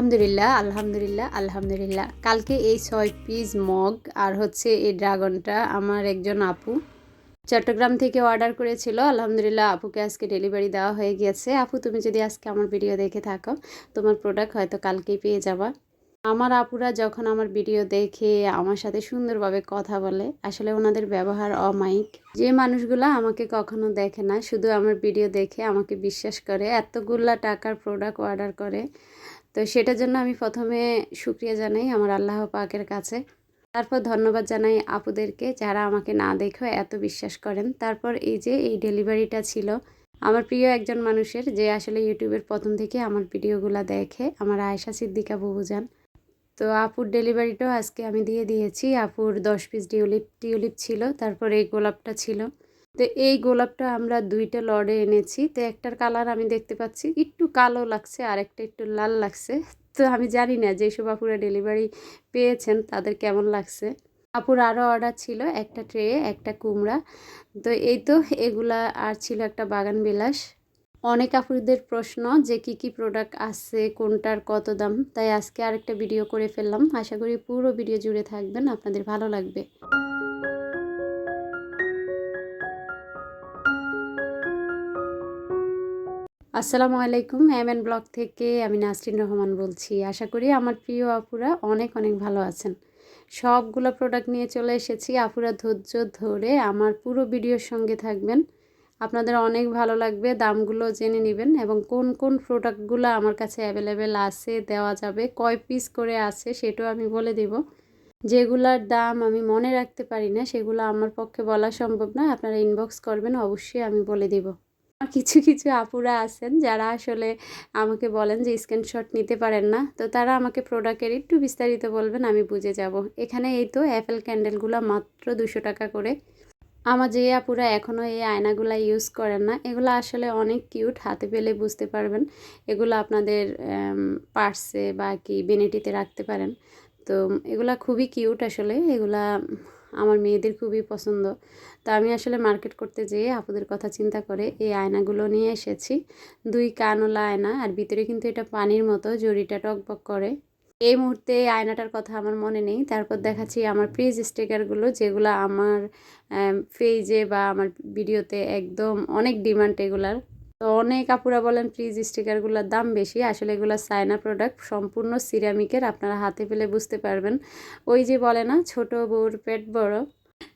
আলহামদুলিল্লাহ আলহামদুলিল্লাহ আলহামদুলিল্লাহ। কালকে এই ছয় পিস মগ আর হচ্ছে এই ড্রাগনটা আমার একজন আপু চট্টগ্রাম থেকে অর্ডার করেছিল। আলহামদুলিল্লাহ, আপুকে আজকে ডেলিভারি দেওয়া হয়ে গিয়েছে। আপু, তুমি যদি আজকে আমার ভিডিও দেখে থাকো, তোমার প্রোডাক্ট হয়তো কালকেই পেয়ে যাবা। আমার আপুরা যখন আমার ভিডিও দেখে, আমার সাথে সুন্দরভাবে কথা বলে, আসলে ওনাদের ব্যবহার অমায়িক। যে মানুষগুলো আমাকে কখনো দেখে না, শুধু আমার ভিডিও দেখে আমাকে বিশ্বাস করে, এতগুলা টাকার প্রোডাক্ট অর্ডার করে। তো সেটার জন্য আমি প্রথমে শুক্রিয়া জানাই আমার আল্লাহ পাকের কাছে। তারপর ধন্যবাদ জানাই আপুদেরকে যারা আমাকে না দেখেও এত বিশ্বাস করেন। তারপর এই যে এই ডেলিভারিটা ছিল আমার প্রিয় একজন মানুষের, যে আসলে ইউটিউবের প্রথম থেকে আমার ভিডিওগুলো দেখে, আমার আয়েশা সিদ্দিকা বুবুজান। তো আপুর ডেলিভারিটাও আজকে আমি দিয়ে দিয়েছি। আপুর দশ পিস টিউলিপ টিউলিপ ছিল, তারপর এই গোলাপটা ছিল। তো এই গোলাপটা আমরা দুইটা লডে এনেছি। তো একটার কালার আমি দেখতে পাচ্ছি, একটু কালো লাগছে আর একটা একটু লাল লাগছে। তো আমি জানি না যেসব আপুরা ডেলিভারি পেয়েছেন, তাদের কেমন লাগছে। আপুর আরও অর্ডার ছিল, একটা ট্রে, একটা কুমড়া। তো এই তো, এগুলা আর ছিল একটা বাগান বিলাস। অনেক আপুদের প্রশ্ন যে কি কি প্রোডাক্ট আছে, কোনটার কত দাম। তাই আজকে আরেকটা ভিডিও করে ফেললাম। আশা করি পুরো ভিডিও জুড়ে থাকবেন, আপনাদের ভালো লাগবে। আসসালামু আলাইকুম, এম এন ব্লগ থেকে আমি নাসরিন রহমান বলছি। আশা করি আমার প্রিয় আপুরা অনেক অনেক ভালো আছেন। সবগুলো প্রোডাক্ট নিয়ে চলে এসেছি। আপুরা ধৈর্য ধরে আমার পুরো ভিডিওর সঙ্গে থাকবেন। আপনাদের অনেক ভালো লাগবে, দামগুলো জেনে নেবেন এবং কোন কোন প্রোডাক্টগুলো আমার কাছে অ্যাভেলেবেল আছে, দেওয়া যাবে, কয় পিস করে আছে সেটাও আমি বলে দেব। যেগুলার দাম আমি মনে রাখতে পারি না, সেগুলো আমার পক্ষে বলা সম্ভব না। আপনারা ইনবক্স করবেন, অবশ্যই আমি বলে দেব। কিছু কিছু আপুরা আছেন যারা আসলে আমাকে বলেন যে স্ক্রিনশট নিতে পারেন না। তো তারা আমাকে প্রোডাক্টের একটু বিস্তারিত বলবেন, আমি বুঝে যাব। এখানে এই তো অ্যাপেল ক্যান্ডেলগুলো মাত্র দুশো টাকা করে। আমার যে আপুরা এখনও এই আয়নাগুলো ইউজ করেন না, এগুলো আসলে অনেক কিউট হাতে পেলে বুঝতে পারবেন। এগুলো আপনাদের পার্সে বা কি বেনেটিতে রাখতে পারেন। তো এগুলা খুবই কিউট আসলে, এগুলা আমার মেয়েদের খুবই পছন্দ। তো আমি আসলে মার্কেট করতে যেয়ে আপুদের কথা চিন্তা করে এই আয়নাগুলো নিয়ে এসেছি। দুই কানওয়ালা আয়না আর ভিতরে কিন্তু এটা পানির মতো, জড়িটা টকবক করে। এই মুহূর্তে আয়নাটার কথা আমার মনে নেই। তারপর দেখাচ্ছি আমার প্রিজ স্টিকারগুলো যেগুলো আমার পেজে বা আমার ভিডিওতে একদম অনেক ডিমান্ড এগুলার। তো অনেক আপুরা বলেন ফ্রিজ স্টিকারগুলোর দাম বেশি। আসলে এগুলো চায়না প্রোডাক্ট সম্পূর্ণ সিরামিকের আপনারা হাতে পেলে বুঝতে পারবেন। ওই যে বলে না, ছোট বউর পেট বড়।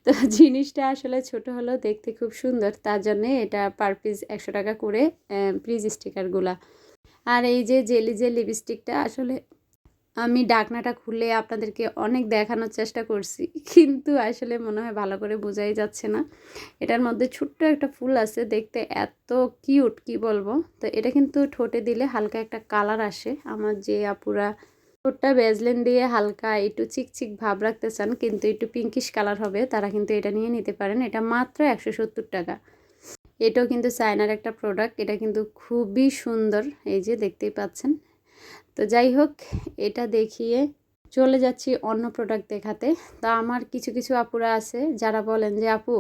তো জিনিসটা আসলে ছোট হলেও দেখতে খুব সুন্দর। তার জন্যে এটা পার পিস একশো টাকা করে ফ্রিজ স্টিকারগুলা আর এই যে জেলি যে লিপস্টিকটা আসলে আমি ডাকনাটা খুলে আপনাদেরকে অনেক দেখানোর চেষ্টা করছি, কিন্তু আসলে মনে হয় ভালো করে বোঝাই যাচ্ছে না। এটার মধ্যে ছোট্ট একটা ফুল আছে, দেখতে এত কিউট, কি বলব? তো এটা কিন্তু ঠোঁটে দিলে হালকা একটা কালার আসে। আমার যে আপুরা ঠোঁটটা বেজলেন দিয়ে হালকা একটু চিকচিক ভাব রাখতে চান, কিন্তু একটু পিঙ্কিশ কালার হবে, তারা কিন্তু এটা নিয়ে নিতে পারেন। এটা মাত্র একশো সত্তর টাকা। এটাও কিন্তু চায়নার একটা প্রোডাক্ট এটা কিন্তু খুবই সুন্দর, এই যে দেখতেই পাচ্ছেন। তো যাই হোক, এটা দেখিয়ে চলে যাচ্ছি অন্য প্রোডাক্ট দেখাতে। তা আমার কিছু কিছু আপুরা আছে যারা বলেন যে, আপু,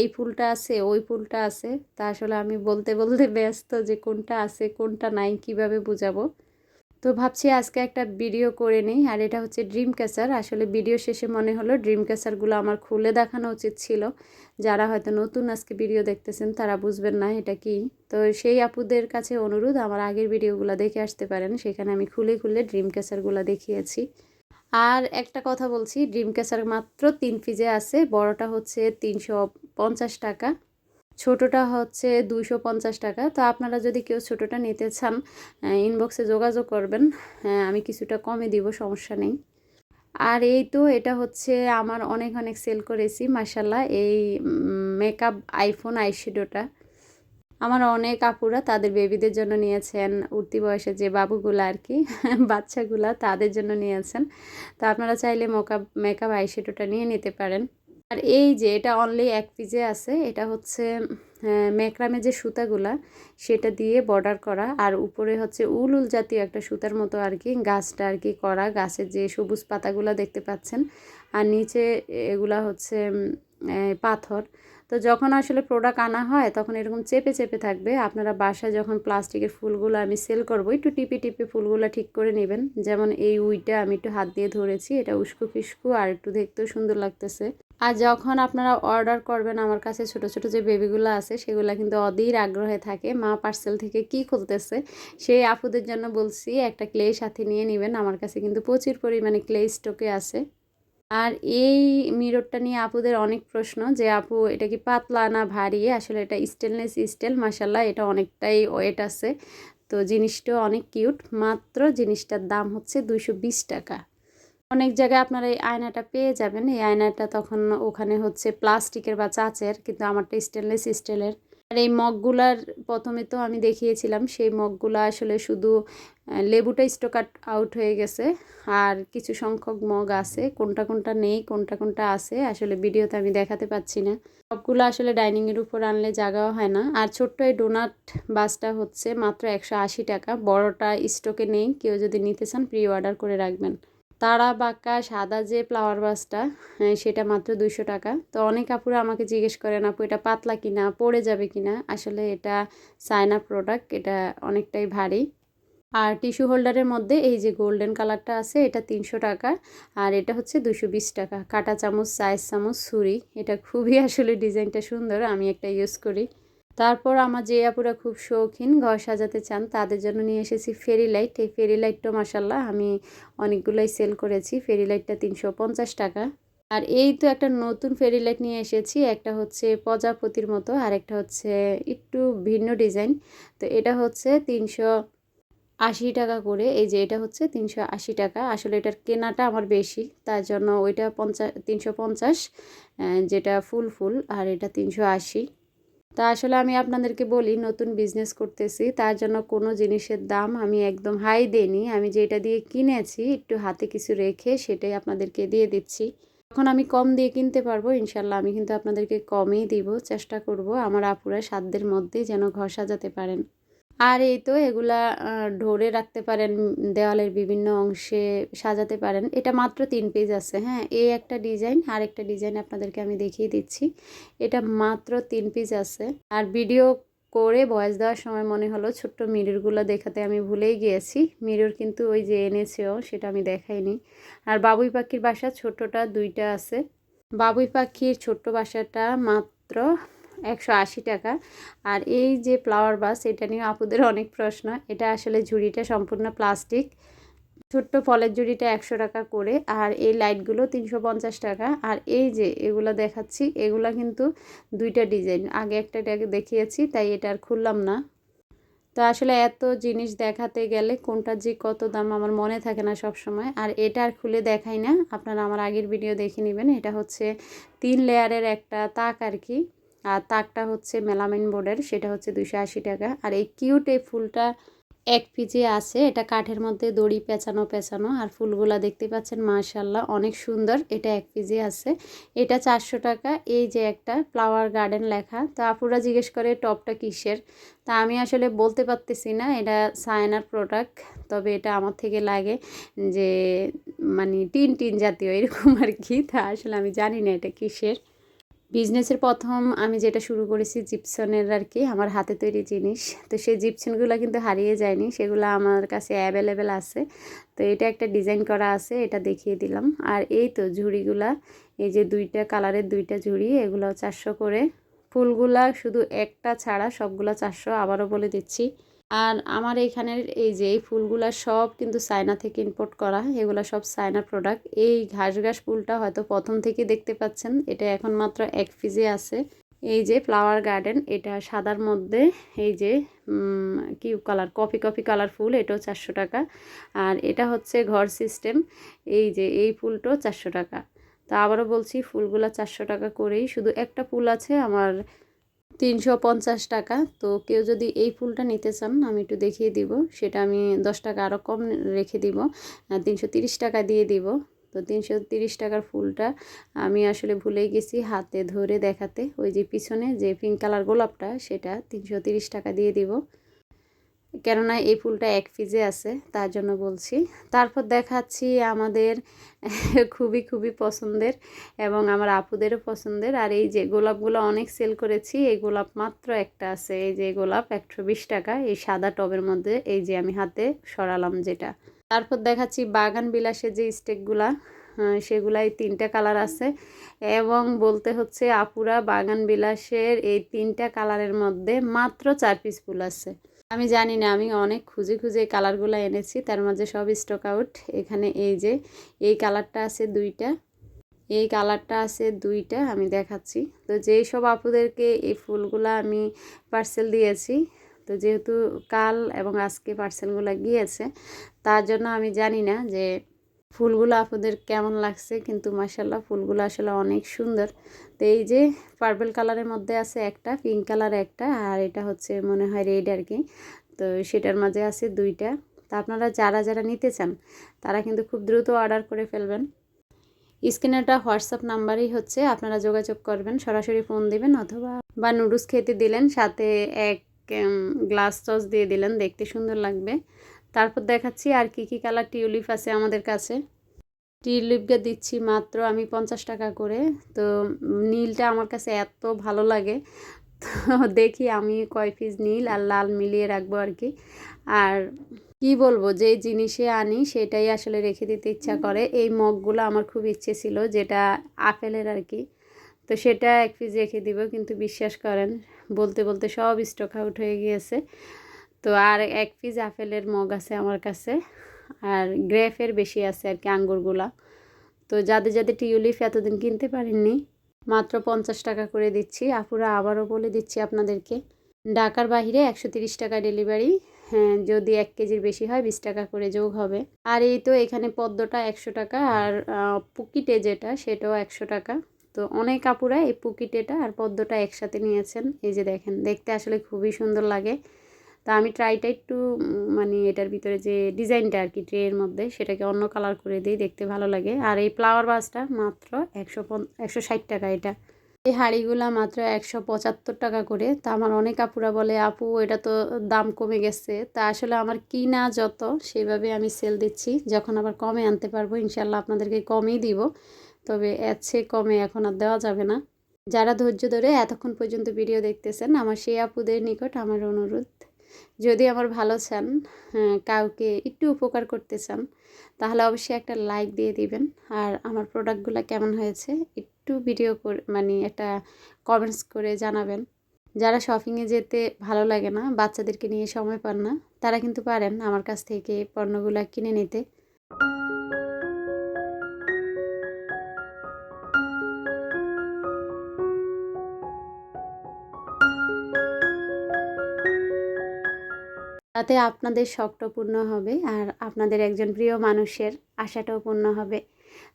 এই ফুলটা আছে, ওই ফুলটা আছে। তা আসলে আমি বলতে বলতে ব্যস্ত যে, কোনটা আছে, কোনটা নাই, কীভাবে বুঝাবো? তো ভাবছি আজকে একটা ভিডিও করে নিই, আর এটা হচ্ছে ড্রিম ক্যাসার আসলে ভিডিও শেষে মনে হলো ড্রিম ক্যাসারগুলো আমার খুলে দেখানো উচিত ছিল। যারা হয়তো নতুন আজকে ভিডিও দেখতেছেন, তারা বুঝবেন না এটা কি। তো সেই আপুদের কাছে অনুরোধ, আমার আগের ভিডিওগুলো দেখে আসতে পারেন। সেখানে আমি খুলে খুলে ড্রিম ক্যাসারগুলো দেখিয়েছি। আর একটা কথা বলছি ড্রিম ক্যাসার মাত্র তিন পিজে আছে, বড়টা হচ্ছে তিনশো পঞ্চাশ টাকা। ছোটোটা হচ্ছে দুইশো পঞ্চাশ টাকা। তো আপনারা যদি কেউ ছোটোটা নিতে চান ইনবক্সে যোগাযোগ করবেন। আমি কিছুটা কমে দিব, সমস্যা নেই। আর এই তো, এটা হচ্ছে আমার অনেক অনেক সেল করেছি মার্শাল্লাহ এই মেকআপ আইফোন আইশ্যাডোটা আমার অনেক আপুরা তাদের বেবিদের জন্য নিয়েছেন, উঠতি বয়সে যে বাবুগুলো আর কি, বাচ্চাগুলা তাদের জন্য নিয়েছেন। তো আপনারা চাইলে মেকআপ মেকআপ আইশ্যাডোটা নিয়ে নিতে পারেন। আর এই যে এটা অনলি এক পিজে আছে, এটা হচ্ছে মেকরামে যে সুতাগুলা, সেটা দিয়ে বর্ডার করা। আর উপরে হচ্ছে উল উল জাতীয় একটা সুতার মতো আর কি, গাছটা আর কি করা। গাছের যে সবুজ পাতাগুলো দেখতে পাচ্ছেন। আর নিচে এগুলা হচ্ছে পাথর। তো যখন আসলে প্রোডাক্ট আনা হয়, তখন এরকম চেপে চেপে থাকবে। আপনারা বাসায় যখন প্লাস্টিকের ফুলগুলো আমি সেল করব, একটু টিপে টিপে ফুলগুলো ঠিক করে নেবেন। যেমন এই উইটা আমি একটু হাত দিয়ে ধরেছি, এটা উস্কু ফিস্কু আর একটু দেখতেও সুন্দর লাগতেছে। আর যখন আপনারা অর্ডার করবেন, আমার কাছে ছোট ছোট যে বেবিগুলো আছে, সেগুলো কিন্তু অধীর আগ্রহে থাকে। মা পার্সেল থেকে কি খুলতেছে, সেই আপুদের জন্য বলছি, একটা ক্লে সাথে নিয়ে নেবেন। আমার কাছে কিন্তু প্রচুর পরিমাণে ক্লে স্টকে আছে। আর এই মিররটা নিয়ে আপুদের অনেক প্রশ্ন যে, আপু, এটা কি পাতলা না ভারী? আসলে এটা স্টেনলেস স্টিল মাসাল্লাহ এটা অনেকটাই ওয়েট আছে। তো জিনিসটা অনেক কিউট মাত্র জিনিসটার দাম হচ্ছে দুইশো টাকা। অনেক জায়গায় আপনারা এই আয়নাটা পেয়ে যাবেন। এই আয়নাটা তখন ওখানে হচ্ছে প্লাস্টিকের বা চাচের, কিন্তু আমারটা স্টেনলেস স্টিলের আর এই মগগুলার প্রথমে তো আমি দেখিয়েছিলাম, সেই মগগুলো আসলে শুধু লেবুটা স্টক আউট হয়ে গেছে। আর কিছু সংখ্যক মগ আছে, কোনটা কোনটা নেই, কোনটা কোনটা আছে, আসলে ভিডিওতে আমি দেখাতে পাচ্ছি না। সবগুলো আসলে ডাইনিংয়ের উপর আনলে জাগাও হয় না। আর ছোট্ট এই ডোনাট বাসটা হচ্ছে মাত্র একশো আশি টাকা, বড়টা স্টকে নেই, কেউ যদি নিতে চান প্রি অর্ডার করে রাখবেন। তারা বাঁকা, সাদা যে ফ্লাওয়ার বাসটা সেটা মাত্র দুইশো টাকা। তো অনেক আপুরা আমাকে জিজ্ঞেস করেন, আপু, এটা পাতলা কিনা? পড়ে যাবে কিনা? আসলে এটা চায়না প্রোডাক্ট এটা অনেকটাই ভারী। আর টিস্যু হোল্ডারের মধ্যে এই যে গোল্ডেন কালারটা আছে, এটা তিনশো টাকা। আর এটা হচ্ছে দুশো বিশ টাকা। কাটা চামচ সাইজ চামচ, ছুরি। এটা খুবই আসলে ডিজাইনটা সুন্দর, আমি একটা ইউজ করি। তারপর আমার যে আপুরা খুব শৌখিন, ঘর সাজাতে চান, তাদের জন্য নিয়ে এসেছি ফেরি লাইট এই ফেরি লাইটটা মাসাল্লাহ আমি অনেকগুলোই সেল করেছি। ফেরি লাইটটা তিনশো পঞ্চাশ টাকা। আর এই তো একটা নতুন ফেরি লাইট নিয়ে এসেছি। একটা হচ্ছে প্রজাপতির মতো, আর একটা হচ্ছে একটু ভিন্ন ডিজাইন। তো এটা হচ্ছে তিনশো আশি টাকা করে। এই যে এটা হচ্ছে তিনশো আশি টাকা। আসলে এটার কেনাটা আমার বেশি, তার জন্য ওইটা পঞ্চাশ তিনশো পঞ্চাশ যেটা ফুল ফুল, আর এটা তিনশো আশি। তা আসলে আমি আপনাদেরকে বলি, নতুন বিজনেস করতেছি, তার জন্য কোনো জিনিসের দাম আমি একদম হাই দেনি আমি যেটা দিয়ে কিনেছি, একটু হাতে কিছু রেখে সেটাই আপনাদেরকে দিয়ে দিচ্ছি। এখন আমি কম দিয়ে কিনতে পারব ইনশাল্লাহ আমি কিন্তু আপনাদেরকে কমই দিব, চেষ্টা করব আমার আপুরা সাধ্যের মধ্যেই যেন ঘর সাজাতে পারেন। আর এই তো এগুলা ধরে রাখতে পারেন, দেওয়ালের বিভিন্ন অংশে সাজাতে পারেন। এটা মাত্র তিন পেজ আছে হ্যাঁ? এই একটা ডিজাইন আর একটা ডিজাইন আপনাদেরকে আমি দেখিয়ে দিচ্ছি। এটা মাত্র তিন পিস আছে। আর ভিডিও করে বয়স দেওয়ার সময় মনে হলো ছোট্ট মিররগুলো দেখাতে আমি ভুলেই গিয়েছি। মিরর কিন্তু ওই যে এনেছেও, সেটা আমি দেখাইনি। আর বাবুই পাখির বাসা ছোটটা দুইটা আছে। বাবুই পাখির ছোট্ট বাসাটা মাত্র একশো আশি টাকা। আর এই যে ফ্লাওয়ার বাস এটা নিয়ে আপুদের অনেক প্রশ্ন। এটা আসলে ঝুড়িটা সম্পূর্ণ প্লাস্টিক ছোট্ট ফলের জুড়িটা একশো টাকা করে। আর এই লাইটগুলো তিনশো পঞ্চাশ টাকা। আর এই যে এগুলো দেখাচ্ছি, এগুলো কিন্তু দুইটা ডিজাইন আগে একটা দেখিয়েছি, তাই এটা আর খুললাম না। তো আসলে এত জিনিস দেখাতে গেলে কোনটা যে কত দাম আমার মনে থাকে না সব সময় আর এটা আর খুলে দেখাই না। আপনারা আমার আগের ভিডিও দেখে নেবেন। এটা হচ্ছে তিন লেয়ারের একটা তাক আর কি। আর তাকটা হচ্ছে মেলামিন বোর্ডের, সেটা হচ্ছে দুশো আশি টাকা। আর এই কিউট এই ফুলটা এক পিজে আছে, এটা কাঠের মধ্যে দড়ি পেঁচানো পেঁচানো, আর ফুলগুলা দেখতে পাচ্ছেন মার্শাল্লাহ অনেক সুন্দর, এটা এক পিজে আছে। এটা চারশো টাকা, এই যে একটা ফ্লাওয়ার গার্ডেন লেখা। তো আপুরা জিজ্ঞেস করে, টপটা কিসের? তা আমি আসলে বলতে পারতেছি না, এটা সায়নার প্রোডাক্ট তবে এটা আমার থেকে লাগে যে মানে টিন টিন জাতীয়, এরকম আর কি। তা আসলে আমি জানি না এটা কিসের। বিজনেসের প্রথম আমি যেটা শুরু করেছি জিপসনের আর কি আমার হাতে তৈরি জিনিস। তো সেই জিপসনগুলো কিন্তু হারিয়ে যায়নি, সেগুলো আমার কাছে অ্যাভেলেবেল আছে। তো এটা একটা ডিজাইন করা আছে, এটা দেখিয়ে দিলাম। আর এই তো ঝুড়িগুলা, এই যে দুইটা কালারের দুইটা ঝুড়ি এগুলো চারশো করে। ফুলগুলা শুধু একটা ছাড়া সবগুলা চারশো আবারও বলে দিচ্ছি। আর আমার এখানের এই যে এই ফুলগুলা সব কিন্তু চায়না থেকে ইম্পোর্ট করা, এগুলো সব চায়না প্রোডাক্ট এই ঘাস ঘাস ফুলটা হয়তো প্রথম থেকে দেখতে পাচ্ছেন, এটা এখন মাত্র এক পিজে আছে। এই যে ফ্লাওয়ার গার্ডেন এটা সাদার মধ্যে এই যে কি কালার কফি কফি কালার ফুল, এটাও চারশো টাকা। আর এটা হচ্ছে ঘর সিস্টেম এই যে এই ফুলটাও চারশো টাকা। তা আবারও বলছি, ফুলগুলা চারশো টাকা করেই, শুধু একটা ফুল আছে, আমার তিনশো পঞ্চাশ টাকা। তো কেউ যদি এই ফুলটা নিতে চান, আমি একটু দেখিয়ে দিব। সেটা আমি দশ টাকা আরও কম রেখে দিব। তিনশো তিরিশ টাকা দিয়ে দিব। তো তিনশো তিরিশ টাকার ফুলটা আমি আসলে ভুলেই গেছি হাতে ধরে দেখাতে। ওই যে পিছনে যে পিঙ্ক কালার গোলাপটা, সেটা তিনশো তিরিশ টাকা দিয়ে দিব। কেননা এই ফুলটা এক পিজে আছে, তার জন্য বলছি। তারপর দেখাচ্ছি আমাদের খুবই খুবই পছন্দের এবং আমার আপুদেরও পছন্দের। আর এই যে গোলাপগুলো অনেক সেল করেছি, এই গোলাপ মাত্র একটা আছে। এই যে গোলাপ একশো বিশ টাকা, এই সাদা টবের মধ্যে, এই যে আমি হাতে সরালাম যেটা। তারপর দেখাচ্ছি বাগান বিলাসের যে স্টেকগুলা সেগুলাই তিনটা কালার আছে। এবং বলতে হচ্ছে আপুরা বাগান বিলাসের এই তিনটা কালারের মধ্যে মাত্র চার পিস ফুল আছে। আমি জানি না, আমি অনেক খুঁজে খুঁজে কালারগুলো এনেছি, তার মাঝে সব স্টক আউট এখানে এই যে, এই কালারটা আছে দুইটা, এই কালারটা আছে দুইটা, আমি দেখাচ্ছি। তো যেই সব আপুদেরকে এই ফুলগুলা আমি পার্সেল দিয়েছি, তো যেহেতু কাল এবং আজকে পার্সেলগুলো গিয়েছে, তার জন্য আমি জানি না যে ফুলগুলো আপনাদের কেমন লাগছে? কিন্তু মাসাল্লাহ ফুলগুলো আসলে অনেক সুন্দর। তো এই যে পার্পেল কালারের মধ্যে আছে একটা পিঙ্ক কালার একটা, আর এটা হচ্ছে মনে হয় রেড আর কি। তো সেটার মাঝে আছে দুইটা। তা আপনারা যারা যারা নিতে চান, তারা কিন্তু খুব দ্রুত অর্ডার করে ফেলবেন। স্ক্রিনেটা হোয়াটসঅ্যাপ নাম্বারই হচ্ছে, আপনারা যোগাযোগ করবেন, সরাসরি ফোন দিবেন অথবা বা নুডলস খেতে দিলেন, সাথে এক গ্লাস টস দিয়ে দিলেন, দেখতে সুন্দর লাগবে। তারপর দেখাচ্ছি আর কি কি কালার টিউলিপ আছে আমাদের কাছে। টিউলিপকে দিচ্ছি মাত্র আমি পঞ্চাশ টাকা করে। তো নীলটা আমার কাছে এত ভালো লাগে। তো দেখি আমি কয় পিস নীল আর লাল মিলিয়ে রাখব আর কি। আর কি বলব যে জিনিসে আনি সেটাই আসলে রেখে দিতে ইচ্ছা করে। এই মগগুলো আমার খুব ইচ্ছে ছিল যেটা আপেলের আর কি। তো সেটা এক পিস রেখে দিব কিন্তু বিশ্বাস করেন বলতে বলতে সব স্টক আউট হয়ে গিয়েছে। তো আর এক পিস আপেলের মগ আছে আমার কাছে, আর গ্রেফের বেশি আছে আর কি আঙ্গুরগুলা। তো যাদের যাদের টিউলিপ এতদিন কিনতে পারেননি, মাত্র পঞ্চাশ টাকা করে দিচ্ছি। আপুরা আবারও বলে দিচ্ছি আপনাদেরকে, ঢাকার বাহিরে একশো তিরিশ টাকা ডেলিভারি হ্যাঁ যদি এক কেজির বেশি হয় বিশ টাকা করে যোগ হবে। আর এই তো এখানে পদ্মটা একশো টাকা, আর পুকিটে যেটা সেটাও একশো টাকা। তো অনেক কাপুরা এই পুকিটেটা আর পদ্মটা একসাথে নিয়েছেন। এই যে দেখেন, দেখতে আসলে খুবই সুন্দর লাগে। তা আমি ট্রাইটা একটু মানে এটার ভিতরে যে ডিজাইনটা আর কি ট্রের মধ্যে, সেটাকে অন্য কালার করে দিই, দেখতে ভালো লাগে। আর এই ফ্লাওয়ার বাসটা মাত্র একশো একশো ষাট টাকা এটা। এই হাঁড়িগুলো মাত্র একশো পঁচাত্তর টাকা করে। তা আমার অনেক আপুরা বলে, আপু, এটা তো দাম কমে গেছে। তা আসলে আমার কিনা যত, সেভাবে আমি সেল দিচ্ছি। যখন আবার কমে আনতে পারব ইনশাল্লাহ আপনাদেরকে কমেই দিব। তবে এর কমে এখন আর দেওয়া যাবে না। যারা ধৈর্য ধরে এতক্ষণ পর্যন্ত ভিডিও দেখতেছেন, আমার সেই আপুদের নিকট আমার অনুরোধ। যদি আমার ভালো চান হ্যাঁ, কাউকে একটু উপকার করতে চান তাহলে অবশ্যই একটা লাইক দিয়ে দিবেন। আর আমার প্রোডাক্টগুলো কেমন হয়েছে একটু ভিডিও করে মানে একটা কমেন্টস করে জানাবেন। যারা শপিংয়ে যেতে ভালো লাগে না বাচ্চাদেরকে নিয়ে সময় পান না তারা কিন্তু পারেন আমার কাছ থেকে পণ্যগুলো কিনে নিতে। তাতে আপনাদের শখটা পূর্ণ হবে আর আপনাদের একজন প্রিয় মানুষের আশাটাও পূর্ণ হবে।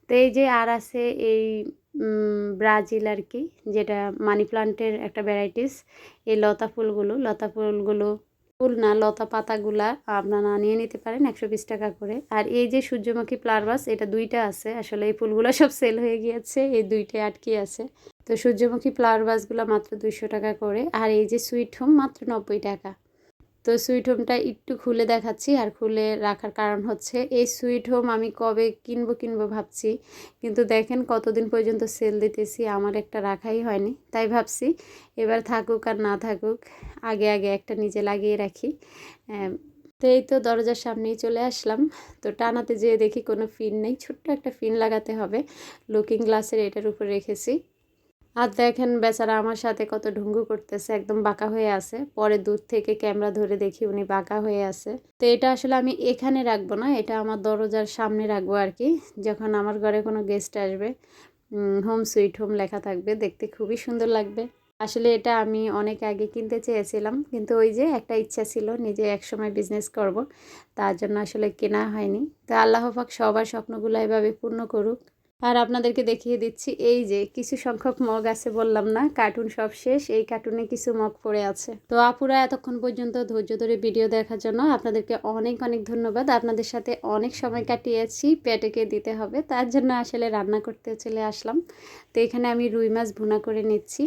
তো এই যে আর আছে এই ব্রাজিল আর কি, যেটা মানি প্লান্টের একটা ভ্যারাইটিস, এই লতা ফুলগুলো লতা ফুলগুলো ফুল না, লতা পাতাগুলা আপনারা নিয়ে নিতে পারেন একশো বিশ টাকা করে। আর এই যে সূর্যমুখী ফ্লাওয়ার এটা দুইটা আছে, আসলে এই ফুলগুলো সব সেল হয়ে গিয়েছে, এই দুইটাই আটকে আছে। তো সূর্যমুখী ফ্লাওয়ার বাসগুলো মাত্র দুইশো টাকা করে, আর এই যে সুইট হোম মাত্র নব্বই টাকা। তো সুইট হোমটা একটু খুলে দেখাচ্ছি আর খুলে রাখার কারণ হচ্ছে এই সুইট হোম আমি কবে কিনবো কিনবো ভাবছি। কিন্তু দেখেন কতদিন পর্যন্ত সেল দিতেছি, আমার একটা রাখাই হয়নি। তাই ভাবছি এবার থাকুক আর না থাকুক, আগে আগে একটা নিজে লাগিয়ে রাখি। তো এই তো দরজার সামনেই চলে আসলাম। তো টানাতে যেয়ে দেখি কোনো ফিন নেই, ছোট্ট একটা ফিন লাগাতে হবে। লুকিং গ্লাসের এটার উপর রেখেছি। আর দেখেন বেচারা আমার সাথে কত ঢুঙ্গু করতেছে, একদম বাঁকা হয়ে আছে। পরে দূর থেকে ক্যামেরা ধরে দেখি উনি বাঁকা হয়ে আছে। তো এটা আসলে আমি এখানে রাখব না, এটা আমার দরজার সামনে রাখব আর কি। যখন আমার ঘরে কোনো গেস্ট আসবে হোম সুইট হোম লেখা থাকবে, দেখতে খুবই সুন্দর লাগবে। আসলে এটা আমি অনেক আগে কিনতে চেয়েছিলাম, কিন্তু ওই যে একটা ইচ্ছা ছিল, নিজে একসময় বিজনেস করব। তার জন্য আসলে কেনা হয়নি। তো আল্লাহ পাক সবার স্বপ্নগুলো এভাবে পূর্ণ করুক। আর আপনাদেরকে দেখিয়ে দিচ্ছি, এই যে কিছু সংখ্যক মগ আছে বললাম না কার্টুন সব শেষ, এই কার্টুনে কিছু মগ পড়ে আছে। তো আপুরা এতক্ষণ পর্যন্ত ধৈর্য ধরে ভিডিও দেখার জন্য আপনাদেরকে অনেক অনেক ধন্যবাদ। আপনাদের সাথে অনেক সময় কাটিয়েছি পেটেকে দিতে হবে, তার জন্য আসলে রান্না করতে চলে আসলাম। তো এখানে আমি রুই মাছ ভুনা করে নিচ্ছি।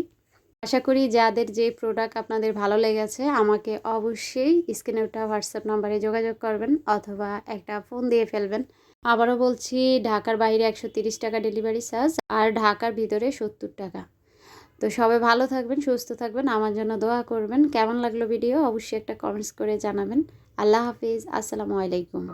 আশা করি যাদের যে প্রোডাক্ট আপনাদের ভালো লেগেছে, আমাকে অবশ্যই স্ক্রিনে ওঠা হোয়াটসঅ্যাপ নাম্বারে যোগাযোগ করবেন অথবা একটা ফোন দিয়ে ফেলবেন। আবারও বলছি, ঢাকার বাইরে একশো তিরিশ টাকা ডেলিভারি চার্জ আর ঢাকার ভিতরে সত্তর টাকা। তো সবাই ভালো থাকবেন, সুস্থ থাকবেন, আমার জন্য দোয়া করবেন। কেমন লাগল ভিডিও? অবশ্যই একটা কমেন্টস করে জানাবেন। আল্লাহ হাফিজ, আসসালামু আলাইকুম।